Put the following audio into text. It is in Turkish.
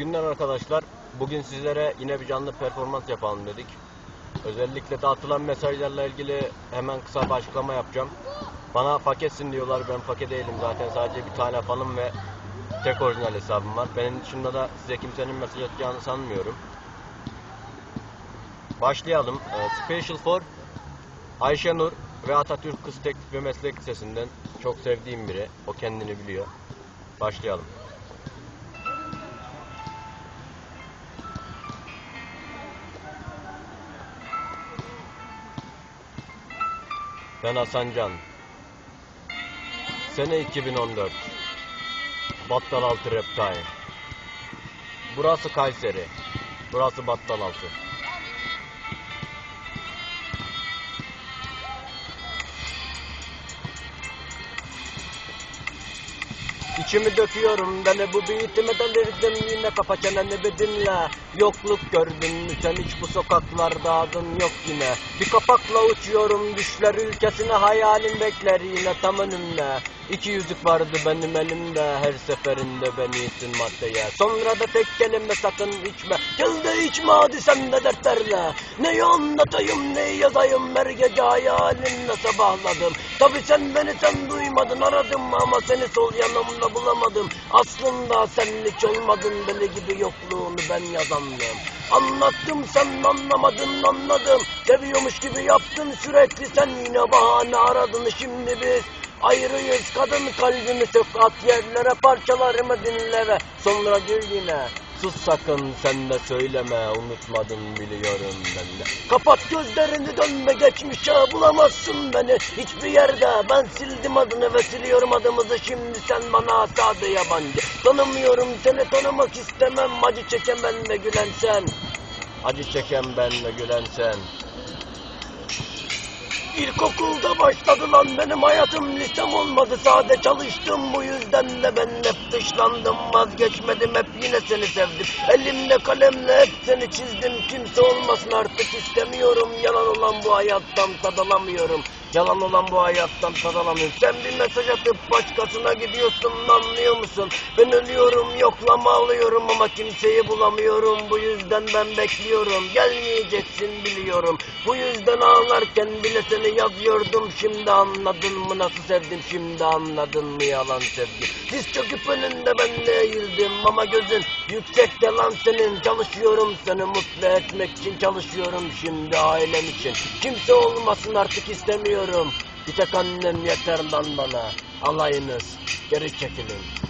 Günler arkadaşlar. Bugün sizlere yine bir canlı performans yapalım dedik. Özellikle dağıtılan mesajlarla ilgili hemen kısa bir açıklama yapacağım. Bana faketsin diyorlar. Ben fake değilim zaten. Sadece bir tane fanım ve tek orijinal hesabım var. Benim dışında da size kimsenin mesaj atacağını sanmıyorum. Başlayalım. Ee, Special for Ayşe Nur ve Atatürk Kız Teknik ve Meslek Lisesi'nden çok sevdiğim biri. O kendini biliyor. Başlayalım. Ben Hasan Can. Sene 2014. Battalaltı Reptile. Burası Kayseri. Burası Battalaltı. İçimi döküyorum beni bu beatime delirdim. Yine kafa çeneni bir dinle. Yokluk gördün mü sen hiç bu sokaklarda? Adın yok yine. Bir kapakla uçuyorum düşler ülkesine hayalin bekler yine tam önümde İki yüzük vardı benim elimde her seferinde beni itin maddeye. Sonra da tek kelime sakın içme. Gel de içme hadi sen de dertlerle. Neyi anlatayım neyi yazayım her gece hayalinle sabahladım. Tabi sen beni sen duymadın aradım ama seni sol yanımda bulamadım. Aslında sen hiç olmadın deli gibi yokluğunu ben yazandım. Anlattım sen anlamadın anladım. Seviyormuş gibi yaptın sürekli sen yine bahane aradın. Şimdi biz Ayrıyız kadın kalbimi sök at yerlere parçalarımı dinle ve sonra gül yine Sus sakın sen de söyleme unutmadın biliyorum ben de. Kapat gözlerini dönme geçmişe bulamazsın beni. Hiçbir yerde ben sildim adını ve siliyorum adımızı. Şimdi sen bana sade yabancı. Tanımıyorum seni tanımak istemem. Acı çeken ben ve gülen sen. Acı çeken ben ve gülen sen İlkokulda başladı lan benim hayatım. Lisem olmadı sade çalıştım. Bu yüzden de ben hep dışlandım vazgeçmedim. Hep yine seni sevdim. Elimle kalemle hep seni çizdim. Kimse olmasın artık istemiyorum. Yalan olan bu hayattan tad alamıyorum Yalan olan bu hayattan tad alamıyorum. Sen bir mesaj atıp başkasına gidiyorsun anlıyor musun? Ben ölüyorum yoklama alıyorum ama kimseyi bulamıyorum. Bu yüzden ben bekliyorum gelmeyeceksin biliyorum. Bu yüzden ağlarken bile seni yazıyordum Şimdi anladın mı? Nasıl sevdim şimdi anladın mı yalan sevgi? Diz çöküp önünde ben de eğildim ama gözün yüksekte lan senin Çalışıyorum seni mutlu etmek için çalışıyorum şimdi ailem için. Kimse olmasın artık istemiyorum. Bir tek annem yeter lan bana. Alayınız geri çekilin